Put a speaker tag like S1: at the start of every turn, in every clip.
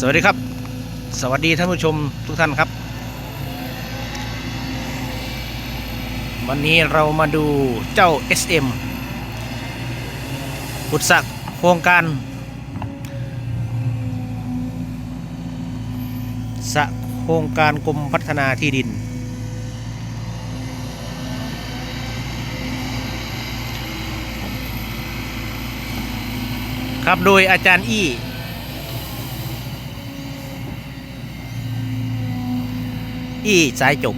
S1: สวัสดีครับ สวัสดีท่านผู้ชมทุกท่านครับ วันนี้เรามาดูเจ้า SM ขุดสระโครงการสะโครงการกรมพัฒนาที่ดิน ครับโดยอาจารย์อี้ อี้ายจบ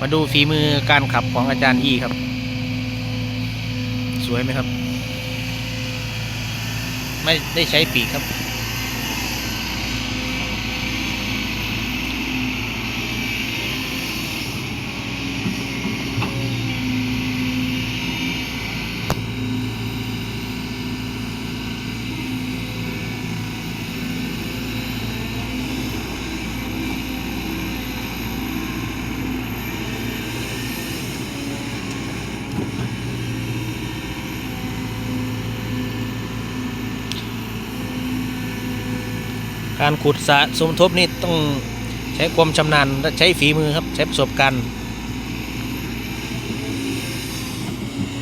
S1: มาดูฝีมือการขับของอาจารย์อีครับ สวยไหมครับ ไม่ได้ใช้ปีกครับ การขุดสะสมทบนี่ต้องใช้ความชำนาญและใช้ฝีมือครับ ใช้ประสบการณ์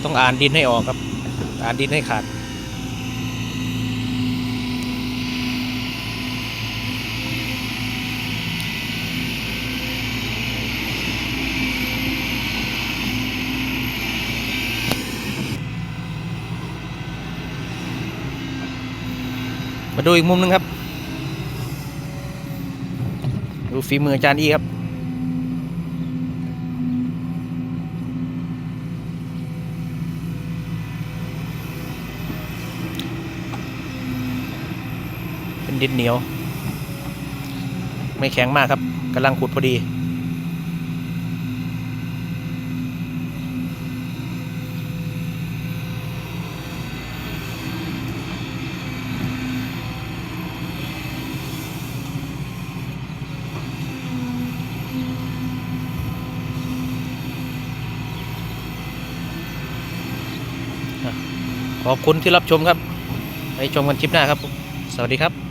S1: ต้องอ่านดินให้ออกครับ อ่านดินให้ขาดมาดูอีกมุมหนึงครับ ดูฝีมืออาจารย์อีครับ เป็นดินเหนียว ไม่แข็งมากครับกำลังขุดพอดี ขอบคุณที่รับชมครับไปชมกันคลิปหน้าครับ สวัสดีครับ